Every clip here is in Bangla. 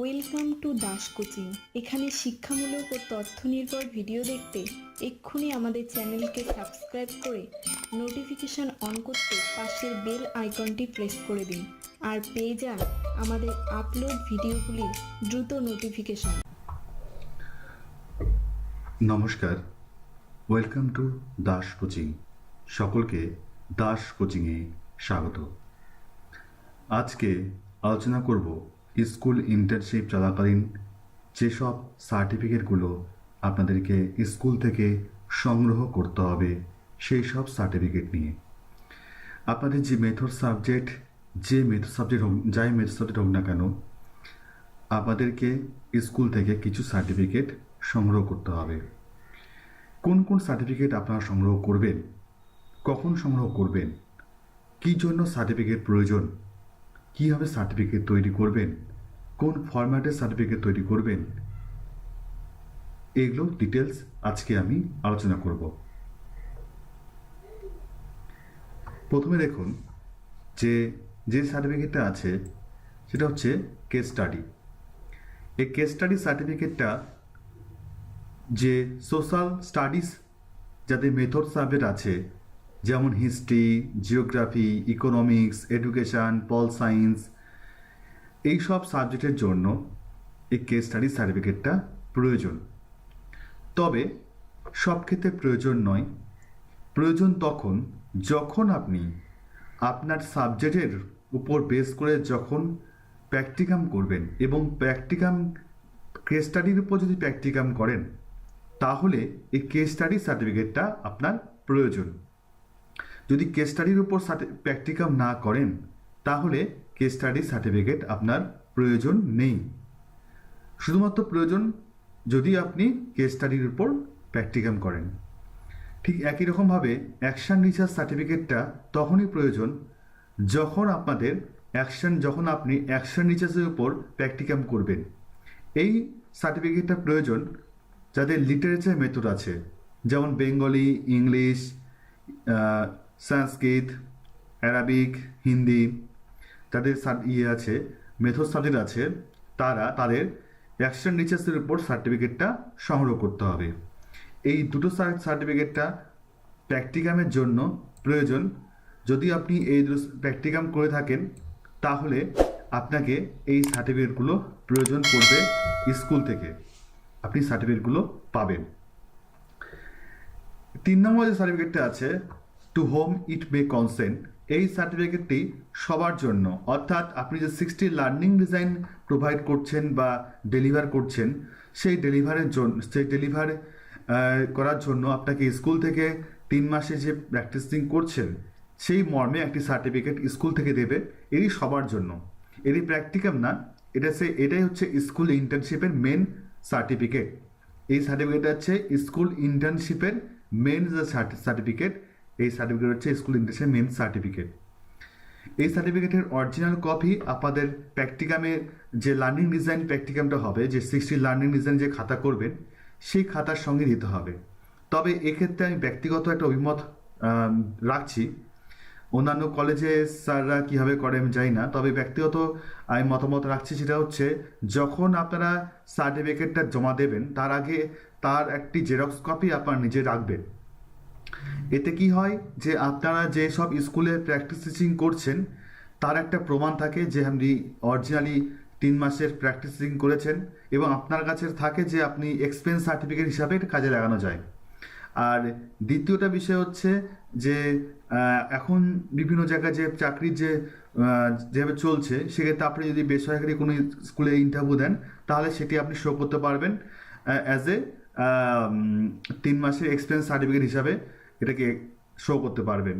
ওয়েলকাম টু দাস কোচিং এখানে শিক্ষামূলক ও তথ্য নির্ভর ভিডিও দেখতে এক্ষুনি আমাদের চ্যানেলকে সাবস্ক্রাইব করে নোটিফিকেশন অন করতে পাশের বেল আইকনটি প্রেস করে দিন। আর পেয়ে যান আমাদের আপলোড ভিডিওগুলির দ্রুত নোটিফিকেশন। নমস্কার। ওয়েলকাম টু দাস কোচিং সকলকে দাস কোচিংয়ে স্বাগত। আজকে আলোচনা করব স্কুল ইন্টার্নশিপ চলাকালীন যেসব সার্টিফিকেটগুলো আপনাদেরকে স্কুল থেকে সংগ্রহ করতে হবে, সেই সব সার্টিফিকেট নিয়ে। আপনাদের যে মেথড সাবজেক্ট যে মেথড সাবজেক্ট হোক, যাই মেথড সাবজেক্ট হোক না কেন, আপনাদেরকে স্কুল থেকে কিছু সার্টিফিকেট সংগ্রহ করতে হবে। কোন কোন সার্টিফিকেট আপনারা সংগ্রহ করবেন, কখন সংগ্রহ করবেন, কী জন্য সার্টিফিকেট প্রয়োজন, কীভাবে সার্টিফিকেট তৈরি করবেন কোন ফরম্যাটে সার্টিফিকেট তৈরি করবেন? এগুলো ডিটেলস আজকে আমি আলোচনা করব। প্রথমে দেখুন যে যে সার্টিফিকেটটা আছে, সেটা হচ্ছে কেস স্টাডি এই কেস স্টাডি সার্টিফিকেটটা যে সোশ্যাল স্টাডিজ যাদের মেথড সাবজেক্ট আছে, যেমন history geography economics education pol science এই সব সাবজেক্টের জন্য এই কেস স্টাডি সার্টিফিকেটটা প্রয়োজন। তবে সব ক্ষেত্রে প্রয়োজন নয়। প্রয়োজন তখন যখন আপনি আপনার সাবজেক্টের উপর বেস করে যখন প্র্যাকটিকাম করবেন এবং প্র্যাকটিকাম কেস স্টাডির উপর যদি প্র্যাকটিকাম করেন, তাহলে এই কেস স্টাডি সার্টিফিকেটটা আপনার প্রয়োজন। যদি কেস স্টাডির উপর প্র্যাকটিকাম না করেন তাহলে কেস স্টাডি সার্টিফিকেট আপনার প্রয়োজন নেই। শুধুমাত্র প্রয়োজন যদি আপনি কেস স্টাডির উপর প্র্যাকটিকাম করেন। ঠিক একই রকমভাবে অ্যাকশান রিসার্চ সার্টিফিকেটটা তখনই প্রয়োজন যখন আপনাদের অ্যাকশন যখন আপনি অ্যাকশন রিসার্চের উপর প্র্যাকটিকাম করবেন। এই সার্টিফিকেটটা প্রয়োজন যাদের লিটারেচার মেথড আছে, যেমন বেঙ্গলি, ইংলিশ সংস্কৃত অ্যারাবিক হিন্দি তাদের ইয়ে আছে মেথড সাবজেক্ট আছে, তারা তাদের অ্যাকশন রিসার্চের উপর সার্টিফিকেটটা সংগ্রহ করতে হবে। এই দুটো সার্টিফিকেটটা প্র্যাকটিকামের জন্য প্রয়োজন। যদি আপনি এই প্র্যাকটিকাম করে থাকেন, তাহলে আপনাকে এই সার্টিফিকেটগুলো প্রয়োজন পড়বে স্কুল থেকে। আপনি সার্টিফিকেটগুলো পাবেন। তিন নম্বর যে সার্টিফিকেটটা আছে to whom it may concern এই সার্টিফিকেটটি সবার জন্য। অর্থাৎ আপনি যে সিক্সটি লার্নিং ডিজাইন প্রোভাইড করছেন বা ডেলিভার করছেন, সেই ডেলিভারের জন্য সেই ডেলিভার করার জন্য আপনাকে স্কুল থেকে তিন মাসে যে প্র্যাকটিসিং করছেন, সেই মর্মে একটি সার্টিফিকেট স্কুল থেকে দেবে। এটি সবার জন্য। এরই প্র্যাকটিকাম না, এটা সে এটাই হচ্ছে স্কুল ইন্টার্নশিপের মেন সার্টিফিকেট এই সার্টিফিকেট হচ্ছে স্কুল ইন্টার্নশিপের মেন যে সার্টিফিকেট এই সার্টিফিকেট হচ্ছে স্কুল ইন্টার্নশিপের মেন সার্টিফিকেট এই সার্টিফিকেটের অরিজিনাল কপি আপনাদের প্র্যাকটিকামের যে লার্নিং ডিজাইন প্র্যাকটিকামটা হবে, যে সিক্সটি লার্নিং ডিজাইন যে খাতা করবেন, সেই খাতার সঙ্গে দিতে হবে। তবে এক্ষেত্রে আমি ব্যক্তিগত একটা অভিমত রাখছি। অন্যান্য কলেজে স্যাররা কীভাবে করে আমি জানি না, তবে ব্যক্তিগত আমি মতামত রাখছি সেটা হচ্ছে, যখন আপনারা সার্টিফিকেটটা জমা দেবেন, তার আগে তার একটি জেরক্স কপি আপনারা নিজে রাখবেন। এতে কি হয় যে আপনারা যে সব স্কুলে প্র্যাকটিস টিচিং করছেন, তার একটা প্রমাণ থাকে যে আপনি অরিজিনালি তিন মাসের প্র্যাকটিসিং করেছেন এবং আপনার কাছে থাকে যে আপনি এক্সপেন্স সার্টিফিকেট হিসাবে এটা কাজে লাগানো যায়। আর দ্বিতীয়টা বিষয় হচ্ছে যে এখন বিভিন্ন জায়গায় যে চাকরির যে যেভাবে চলছে, সেক্ষেত্রে আপনি যদি বেসরকারি কোনো স্কুলে ইন্টারভিউ দেন, তাহলে সেটি আপনি শো করতে পারবেন অ্যাজ এ তিন মাসের এক্সপিরিয়েন্স সার্টিফিকেট হিসাবে। এটাকে শো করতে পারবেন।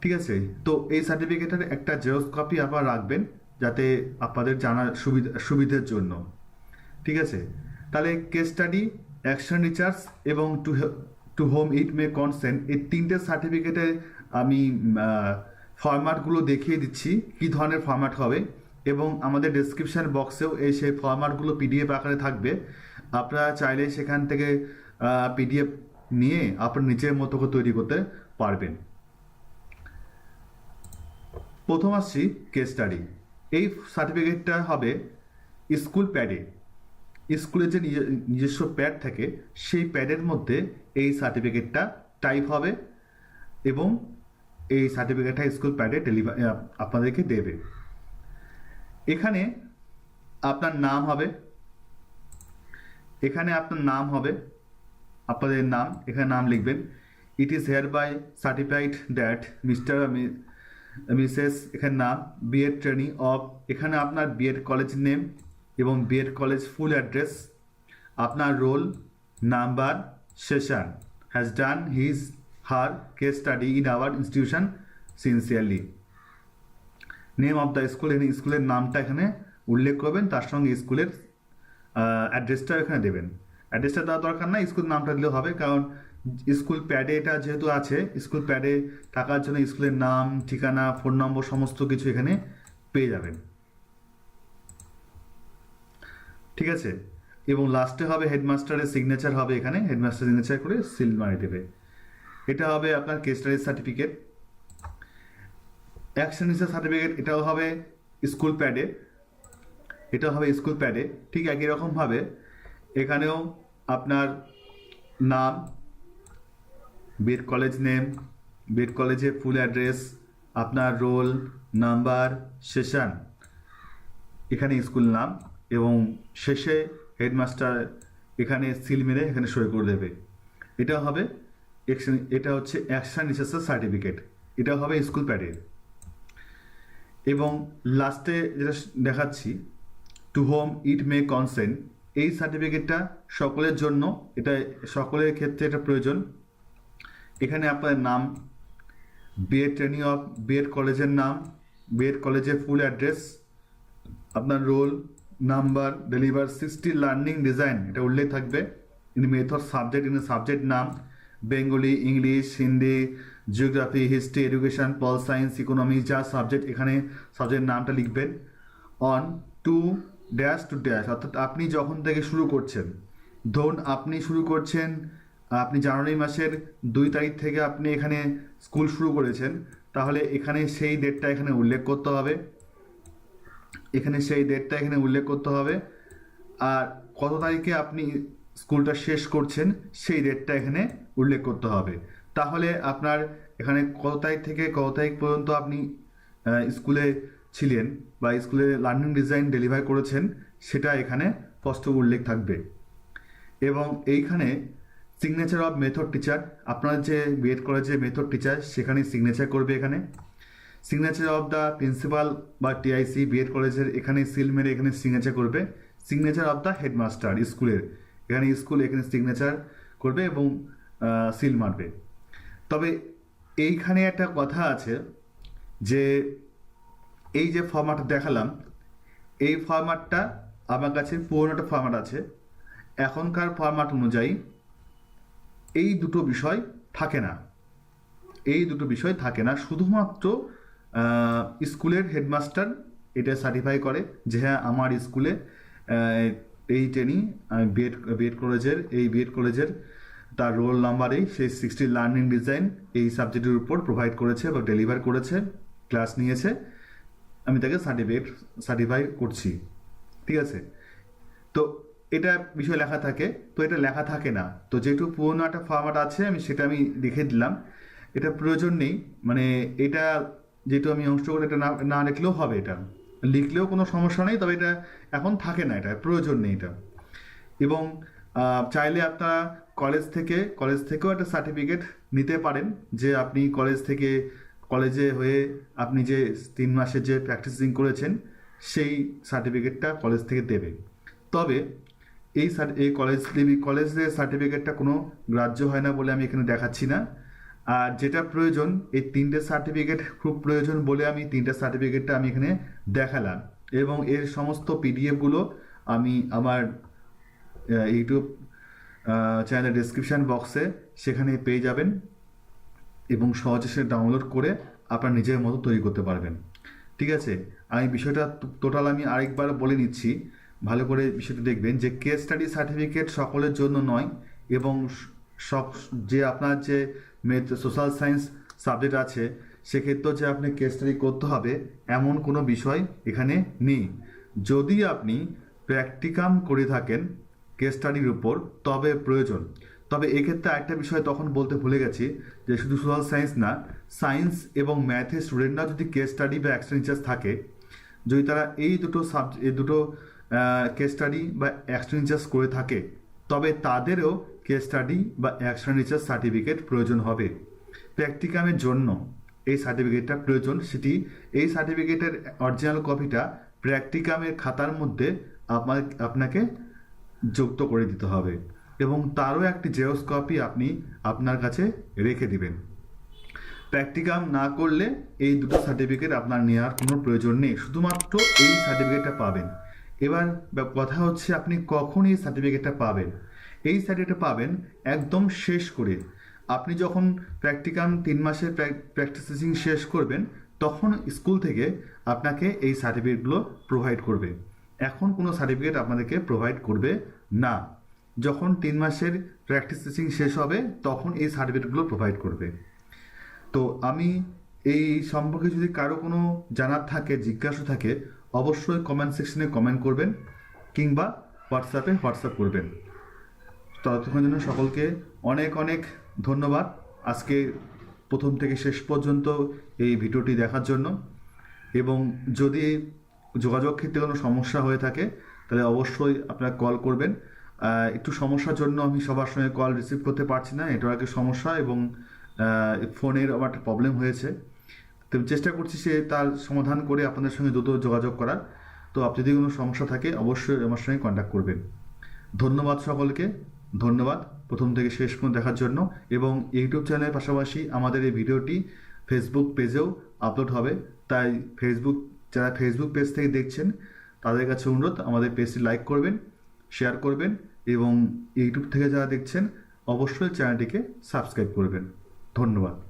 ঠিক আছে? তো এই সার্টিফিকেটের একটা জেরক্স কপি আপনারা রাখবেন যাতে আপনাদের জানার সুবিধা, সুবিধের জন্য। ঠিক আছে? তাহলে কেস স্টাডি অ্যাকশন রিচার্জ এবং to to whom it may concern এই তিনটে সার্টিফিকেটে আমি ফরম্যাটগুলো দেখিয়ে দিচ্ছি, কী ধরনের ফরম্যাট হবে এবং আমাদের ডিসক্রিপশান বক্সেও এই সেই ফরম্যাটগুলো পিডিএফ আকারে থাকবে। আপনারা চাইলে সেখান থেকে পিডিএফ নিয়ে আপনার নিজের মতো করে তৈরি করতে পারবেন। প্রথম আসছি কেস স্টাডি এই সার্টিফিকেটটা হবে স্কুল প্যাডে স্কুলের যে নিজে- নিজস্ব প্যাড থাকে, সেই প্যাডের মধ্যে এই সার্টিফিকেটটা টাইপ হবে এবং এই সার্টিফিকেটটা স্কুল প্যাডে ডেলিভার আপনাদেরকে দেবে। এখানে আপনার নাম হবে, এখানে আপনার নাম হবে আপনাদের নাম, এখানে নাম লিখবেন। It is hereby certified that Mr Mrs এখানে নাম বিএড ট্রেনিং অফ এখানে আপনার বিএড কলেজ নেম এবং বিএড কলেজ ফুল অ্যাড্রেস আপনার roll number session has done his her case study in our institution sincerely name of the school এখানে স্কুলের নামটা এখানে উল্লেখ করবেন, তার সঙ্গে স্কুলের অ্যাড্রেসটাও এখানে দেবেন। অ্যাড্রেসটা দেওয়ার দরকার না স্কুল নামটা দিলেও হবে, কারণ স্কুল প্যাডে এটা যেহেতু আছে স্কুল প্যাডে থাকার জন্য স্কুলের নাম, ঠিকানা ফোন নম্বর সমস্ত কিছু এখানে পেয়ে যাবেন। ঠিক আছে? এবং লাস্টে হবে হেডমাস্টারের সিগনেচার হবে এখানে হেডমাস্টার সিগনেচার করে সিল মারি দেবে। এটা হবে আপনার কেস্টারের সার্টিফিকেট অ্যাকশন সার্টিফিকেট এটাও হবে স্কুল প্যাডে এটা হবে স্কুল প্যাডে ঠিক একই রকমভাবে এখানেও আপনার নাম বিএড কলেজ নেম বিএড কলেজের ফুল অ্যাড্রেস, আপনার রোল নাম্বার, সেশন, এখানে স্কুল নাম এবং শেষে হেডমাস্টার এখানে সিল মেরে এখানে সই করে দেবে। এটা হবে এটা হচ্ছে অ্যাকশন রিসার্চের সার্টিফিকেট। এটা হবে স্কুল প্যাডের এবং লাস্টে যেটা দেখাচ্ছি to whom it may concern এই সার্টিফিকেটটা সকলের জন্য, এটা সকলের ক্ষেত্রে এটা প্রয়োজন। এখানে আপনার নাম বিএড ট্রেনিং অফ বিএড কলেজের নাম বিএড কলেজের ফুল অ্যাড্রেস আপনার roll number deliver sixty learning design এটা উল্লেখ থাকবে। In method subject in subject নাম Bengali English Hindi geography history education pol science economics যা সাবজেক্ট এখানে সাবজেক্ট নামটা লিখবেন। On to dash to dash অর্থাৎ আপনি যখন থেকে শুরু করছেন, ধরুন আপনি শুরু করছেন, আপনি জানুয়ারি মাসের দুই তারিখ থেকে আপনি এখানে স্কুল শুরু করেছেন, তাহলে এখানে সেই ডেটটা এখানে উল্লেখ করতে হবে। এখানে সেই ডেটটা এখানে উল্লেখ করতে হবে। আর কত তারিখে আপনি স্কুলটা শেষ করছেন, সেই ডেটটা এখানে উল্লেখ করতে হবে। তাহলে আপনার এখানে কত তারিখ থেকে কত তারিখ পর্যন্ত আপনি স্কুলে ছিলেন বা স্কুলে লার্নিং ডিজাইন ডেলিভার করেছেন, সেটা এখানে স্পষ্ট উল্লেখ থাকবে। এবং এইখানে সিগনেচার অফ মেথড টিচার আপনার যে বিএড কলেজের মেথড টিচার সেখানে সিগনেচার করবে এখানে। সিগনেচার অফ দ্য প্রিন্সিপাল বা টিআইসি বিএড কলেজের এখানে সিল মেরে এখানে সিগনেচার করবে। সিগনেচার অফ দ্য হেডমাস্টার স্কুলের, এখানে স্কুল এখানে সিগনেচার করবে এবং সিল মারবে। তবে এইখানে একটা কথা আছে যে এই যে ফরম্যাট দেখালাম, এই ফরম্যাটটা আমার কাছে পুরোনো একটা ফরম্যাট আছে। এখনকার ফরম্যাট অনুযায়ী এই দুটো বিষয় থাকে না। এই দুটো বিষয় থাকে না। শুধুমাত্র স্কুলের হেডমাস্টার এটা সার্টিফাই করে যে হ্যাঁ আমার স্কুলে এই ট্রেনিং বিএড বিএড কলেজের এই বিএড কলেজের তার রোল নাম্বারেই সেই সিক্সটি লার্নিং ডিজাইন এই সাবজেক্টের উপর প্রোভাইড করেছে বা ডেলিভার করেছে ক্লাস নিয়েছে। আমি তাকে সার্টিফিকেট সার্টিফাই করছি। ঠিক আছে? তো এটা বিষয় লেখা থাকে। তো এটা লেখা থাকে না। তো যেহেতু পুরোনো একটা ফরম্যাট আছে, আমি সেটা আমি লিখে দিলাম। এটা প্রয়োজন নেই। মানে এটা যেহেতু আমি অংশ করে এটা না না লিখলেও হবে এটা। লিখলেও কোনো সমস্যা নেই, তবে এটা এখন থাকে না এটা। প্রয়োজন নেই এটা। এবং চাইলে আপনারা কলেজ থেকে কলেজ থেকেও একটা সার্টিফিকেট নিতে পারেন। যে আপনি কলেজ থেকে কলেজে হয়ে আপনি যে তিন মাসের যে প্র্যাকটিসিং করেছেন, সেই সার্টিফিকেটটা কলেজ থেকে দেবে তবে এই এই কলেজ কলেজের সার্টিফিকেটটা কোনো গ্রাহ্য হয় না বলে আমি এখানে দেখাচ্ছি না। আর যেটা প্রয়োজন, এই তিনটে সার্টিফিকেট খুব প্রয়োজন বলে আমি তিনটে সার্টিফিকেটটা আমি এখানে দেখালাম। এবং এর সমস্ত পিডিএফগুলো আমি আমার ইউটিউব চ্যানেলের ডিসক্রিপশান বক্সে সেখানে পেয়ে যাবেন। এবং সহজে সে ডাউনলোড করে আপনার নিজের মতো তৈরি করতে পারবেন। ঠিক আছে? আমি বিষয়টা টোটাল আমি আরেকবার বলে নিচ্ছি। ভালো করে বিষয়টা দেখবেন যে কেস স্টাডি সার্টিফিকেট সকলের জন্য নয় এবং সব, যে আপনার যে সোশ্যাল সায়েন্স সাবজেক্ট আছে, সেক্ষেত্রেও যে আপনি কেস স্টাডি করতে হবে, এমন কোনো বিষয় এখানে নেই। যদি আপনি প্র্যাকটিকাম করে থাকেন কেস স্টাডির উপর, তবে প্রয়োজন। তবে এক্ষেত্রে একটা বিষয় তখন বলতে ভুলে গেছি যে শুধু সোশ্যাল সায়েন্স না সায়েন্স এবং ম্যাথের স্টুডেন্টরা যদি কেস স্টাডি বা এক্সটেন্সার্স থাকে, যদি তারা এই দুটো সাব এই দুটো কেস স্টাডি বা এক্সটেন্সার্স করে থাকে, তবে তাদেরও কেস স্টাডি বা এক্সটেন্সার সার্টিফিকেট প্রয়োজন হবে। প্র্যাকটিকামের জন্য এই সার্টিফিকেটটা প্রয়োজন। সেটি এই সার্টিফিকেটের অরিজিনাল কপিটা প্র্যাকটিকামের খাতার মধ্যে আপনাকে যুক্ত করে দিতে হবে। এবং তারও একটি জেরক্স কপি আপনি আপনার কাছে রেখে দিবেন। প্র্যাকটিকাম না করলে এই দুটো সার্টিফিকেট আপনার নেওয়ার কোনো প্রয়োজন নেই। শুধুমাত্র এই সার্টিফিকেটটা পাবেন। এবার কথা হচ্ছে আপনি কখন এই সার্টিফিকেটটা পাবেন? এই সার্টিফিকেটটা পাবেন একদম শেষ করে। আপনি যখন প্র্যাকটিকাম তিন মাসের প্র্যাকটিসিং শেষ করবেন, তখন স্কুল থেকে আপনাকে এই সার্টিফিকেটগুলো প্রোভাইড করবে। এখন কোনো সার্টিফিকেট আপনাদেরকে প্রোভাইড করবে না। যখন তিন মাসের প্র্যাকটিস টিচিং শেষ হবে, তখন এই সার্টিফিকেটগুলো প্রোভাইড করবে। তো আমি এই সম্পর্কে যদি কারও কোনো জানার থাকে, জিজ্ঞাসা থাকে, অবশ্যই কমেন্ট সেকশনে কমেন্ট করবেন, কিংবা হোয়াটসঅ্যাপে হোয়াটসঅ্যাপ করবেন। ততক্ষণ জন্য সকলকে অনেক অনেক ধন্যবাদ আজকে প্রথম থেকে শেষ পর্যন্ত এই ভিডিওটি দেখার জন্য। এবং যদি যোগাযোগ ক্ষেত্রে কোনো সমস্যা হয়ে থাকে, তাহলে অবশ্যই আপনারা কল করবেন। একটু সমস্যার জন্য আমি সবার সঙ্গে কল রিসিভ করতে পারছি না নেটওয়ার্কের সমস্যা এবং ফোনের আমার একটা প্রবলেম হয়েছে। তো চেষ্টা করছি সে তার সমাধান করে আপনাদের সঙ্গে দ্রুত যোগাযোগ করার। তো আপনি যদি কোনো সমস্যা থাকে, অবশ্যই আমার সঙ্গে কন্ট্যাক্ট করবেন। ধন্যবাদ সকলকে, ধন্যবাদ। প্রথম থেকে শেষ পর্যন্ত দেখার জন্য এবং ইউটিউব চ্যানেলের পাশাপাশি আমাদের এই ভিডিওটি ফেসবুক পেজেও আপলোড হবে। তাই ফেসবুক যারা ফেসবুক পেজ থেকে দেখছেন, তাদের কাছে অনুরোধ, আমাদের পেজটি লাইক করবেন। শেয়ার করবেন এবং ইউটিউব থেকে যারা দেখছেন অবশ্যই চ্যানেলটিকে সাবস্ক্রাইব করবেন। ধন্যবাদ।